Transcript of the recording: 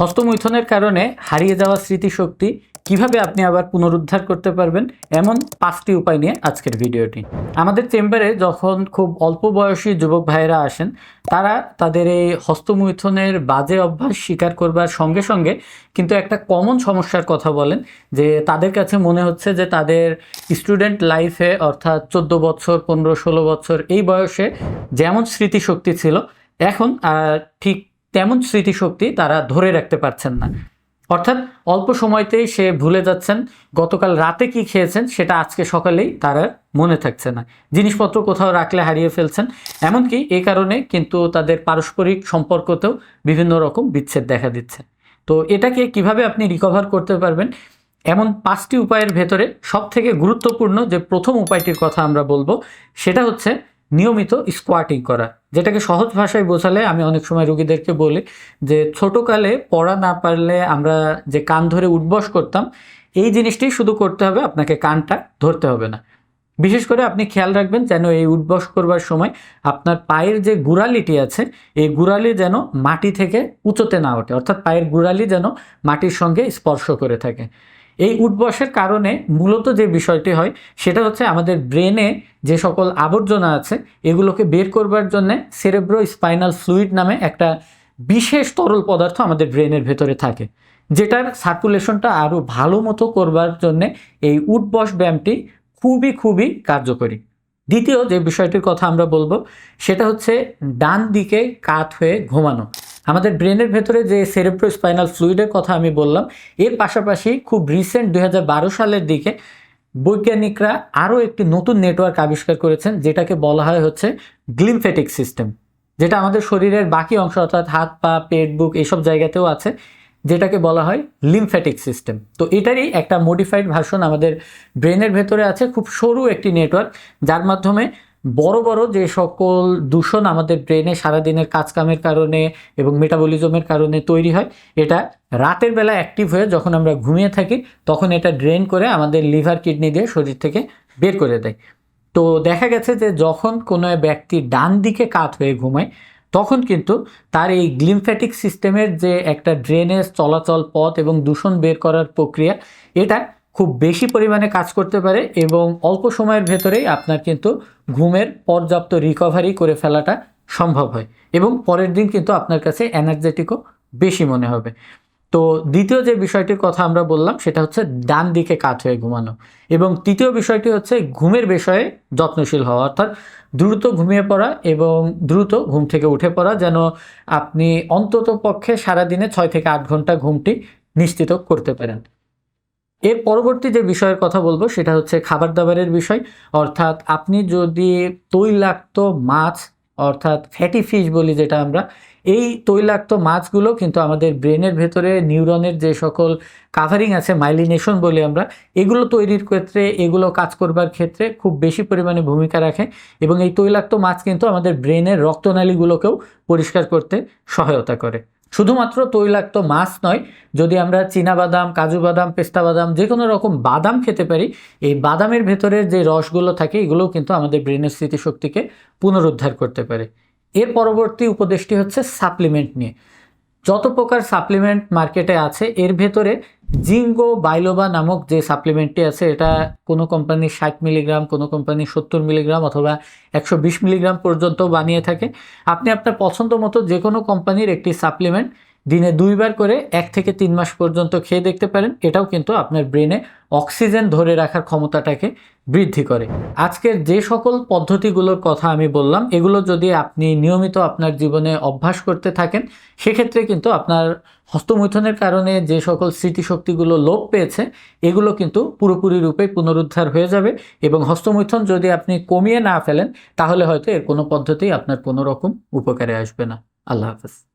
হস্তমৈথুনের কারণে হারিয়ে যাওয়া স্মৃতিশক্তি কীভাবে আপনি আবার পুনরুদ্ধার করতে পারবেন এমন পাঁচটি উপায় নিয়ে আজকের ভিডিওটি। আমাদের চেম্বারে যখন খুব অল্প বয়সী যুবক ভাইয়েরা আসেন, তারা তাদের এই হস্তমৈথুনের বাজে অভ্যাস স্বীকার করবার সঙ্গে সঙ্গে কিন্তু একটা কমন সমস্যার কথা বলেন, যে তাদের কাছে মনে হচ্ছে যে তাদের স্টুডেন্ট লাইফে অর্থাৎ চোদ্দ বছর, পনেরো, ষোলো বছর এই বয়সে যেমন স্মৃতিশক্তি ছিল, এখন ঠিক তেমন স্মৃতিশক্তি তারা ধরে রাখতে পারছেন না। অর্থাৎ অল্প সময়তেই সে ভুলে যাচ্ছেন, গতকাল রাতে কি খেয়েছেন সেটা আজকে সকালেই তার মনে থাকছে না। জিনিসপত্র কোথাও রাখলে হারিয়ে ফেলছেন, এমনকি এই কারণে কিন্তু তাদের পারস্পরিক সম্পর্কতেও বিভিন্ন রকম বিচ্ছেদ দেখা দিচ্ছে। তো এটাকে কীভাবে আপনি রিকভার করতে পারবেন? এমন পাঁচটি উপায়ের ভেতরে সব থেকে গুরুত্বপূর্ণ যে প্রথম উপায়টির কথা আমরা বলব, সেটা হচ্ছে নিয়মিত স্কোয়াটিং করা। যেটাকে সহজ ভাষায় বোঝালে আমি অনেক সময় রুগীদেরকে বলি যে, ছোটোকালে পড়া না পারলে আমরা যে কান ধরে উঠবস করতাম, এই জিনিসটি শুধু করতে হবে, আপনাকে কানটা ধরতে হবে না। বিশেষ করে আপনি খেয়াল রাখবেন যেন এই উঠবস করবার সময় আপনার পায়ের যে গুড়ালিটি আছে, এই গুড়ালি যেন মাটি থেকে উঁচোতে না ওঠে। অর্থাৎ পায়ের গুড়ালি যেন মাটির সঙ্গে স্পর্শ করে থাকে। এই উঠবসের কারণে মূলত যে বিষয়টি হয়, সেটা হচ্ছে আমাদের ব্রেনে যে সকল আবর্জনা আছে, এগুলোকে বের করবার জন্য সেরেব্রো স্পাইনাল ফ্লুইড নামে একটা বিশেষ তরল পদার্থ আমাদের ব্রেনের ভেতরে থাকে, যেটার সার্কুলেশনটা আরও ভালো মতো করবার জন্যে এই উঠবস ব্যায়ামটি খুবই খুবই কার্যকরী। দ্বিতীয় যে বিষয়টির কথা আমরা বলব, সেটা হচ্ছে ডান দিকে কাত হয়ে ঘুমানো। আমাদের ব্রেনের ভেতরে যে সেরেব্রো স্পাইনাল ফ্লুইডের কথা আমি বললাম, এর পাশাপাশি খুব রিসেন্ট দুই হাজার বারো সালের দিকে বৈজ্ঞানিকরা আরও একটি নতুন নেটওয়ার্ক আবিষ্কার করেছেন, যেটাকে বলা হয় হচ্ছে গ্লিমফেটিক সিস্টেম যেটা আমাদের শরীরের বাকি অংশ অর্থাৎ হাত, পা, পেট, বুক এইসব জায়গাতেও আছে, যেটাকে বলা হয় লিমফ্যাটিক সিস্টেম তো এটারই একটা মডিফাইড ভার্সন আমাদের ব্রেনের ভেতরে আছে, খুব সরু একটি নেটওয়ার্ক যার মাধ্যমে বড় বড় যে সকল দূষণ আমাদের ব্রেনে সারাদিনের কাজকামের কারণে এবং মেটাবলিজমের কারণে তৈরি হয়, এটা রাতের বেলা অ্যাক্টিভ হয়ে যখন আমরা ঘুমিয়ে থাকি, তখন এটা ড্রেন করে আমাদের লিভার কিডনি দিয়ে শরীর থেকে বের করে দেয়। তো দেখা গেছে যে যখন কোনো ব্যক্তি ডান দিকে কাত হয়ে ঘুমায়, তখন কিন্তু তার এই গ্লিমফ্যাটিক সিস্টেমের যে একটা ড্রেনেজ চলাচল পথ এবং দূষণ বের করার প্রক্রিয়া, এটা খুব বেশি পরিমাণে কাজ করতে পারে এবং অল্প সময়ের ভেতরেই আপনার কিন্তু ঘুমের পর্যাপ্ত রিকভারি করে ফেলাটা সম্ভব হয় এবং পরের দিন কিন্তু আপনার কাছে এনার্জেটিকও বেশি মনে হবে। তো দ্বিতীয় যে বিষয়টির কথা আমরা বললাম সেটা হচ্ছে ডান দিকে কাত হয়ে ঘুমানো এবং তৃতীয় বিষয়টি হচ্ছে ঘুমের বিষয়ে যত্নশীল হওয়া অর্থাৎ দ্রুত ঘুমিয়ে পড়া এবং দ্রুত ঘুম থেকে উঠে পড়া যেন আপনি অন্তত পক্ষে সারাদিনে ছয় থেকে আট ঘণ্টা ঘুমটি নিশ্চিত করতে পারেন। এর পরবর্তী যে বিষয়ের কথা বলব, সেটা হচ্ছে খাবার দাবারের বিষয়। অর্থাৎ আপনি যদি তৈলাক্ত মাছ, অর্থাৎ ফ্যাটি ফিশ বলি যেটা আমরা, এই তৈলাক্ত মাছগুলো কিন্তু আমাদের ব্রেনের ভেতরে নিউরনের যে সকল কাভারিং আছে মাইলিনেশন বলি আমরা, এগুলো তৈরির ক্ষেত্রে, এগুলো কাজ করবার ক্ষেত্রে খুব বেশি পরিমাণে ভূমিকা রাখে এবং এই তৈলাক্ত মাছ কিন্তু আমাদের ব্রেনের রক্তনালীগুলোকেও পরিষ্কার করতে সহায়তা করে। শুধুমাত্র তৈলাক্ত মাছ নয়, যদি আমরা বাদাম কাজু বাদাম পেস্তা বাদাম যে কোনো রকম বাদাম খেতে পারি, এই বাদামের ভেতরে যে রসগুলো থাকে, এগুলোও কিন্তু আমাদের ব্রেনের স্মৃতিশক্তিকে পুনরুদ্ধার করতে পারে। এর পরবর্তী উপদেশটি হচ্ছে সাপ্লিমেন্ট নিয়ে। যত প্রকার সাপ্লিমেন্ট মার্কেটে আছে, এর ভেতরে জিঙ্গো বাইলোবা নামক যে সাপ্লিমেন্টটি আছে, এটা কোনো কোম্পানি ষাট মিলিগ্রাম কোনো কোম্পানি সত্তর মিলিগ্রাম অথবা একশো বিশ মিলিগ্রাম পর্যন্ত বানিয়ে থাকে। আপনি আপনার পছন্দ মতো যে কোনো কোম্পানির একটি সাপ্লিমেন্ট দিনে দুইবার করে এক থেকে তিন মাস পর্যন্ত খেয়ে দেখতে পারেন। এটাও কিন্তু আপনার ব্রেনে অক্সিজেন ধরে রাখার ক্ষমতাটাকে বৃদ্ধি করে। আজকের যে সকল পদ্ধতিগুলোর কথা আমি বললাম, এগুলো যদি আপনি নিয়মিত আপনার জীবনে অভ্যাস করতে থাকেন, সেক্ষেত্রে কিন্তু আপনার হস্তমৈথনের কারণে যে সকল স্মৃতিশক্তিগুলো লোপ পেয়েছে, এগুলো কিন্তু পুরোপুরি রূপে পুনরুদ্ধার হয়ে যাবে এবং হস্তমৈথন যদি আপনি কমিয়ে না ফেলেন, তাহলে হয়তো এর কোনো পদ্ধতি আপনার কোনো রকম উপকারে আসবে না। আল্লাহ হাফেজ।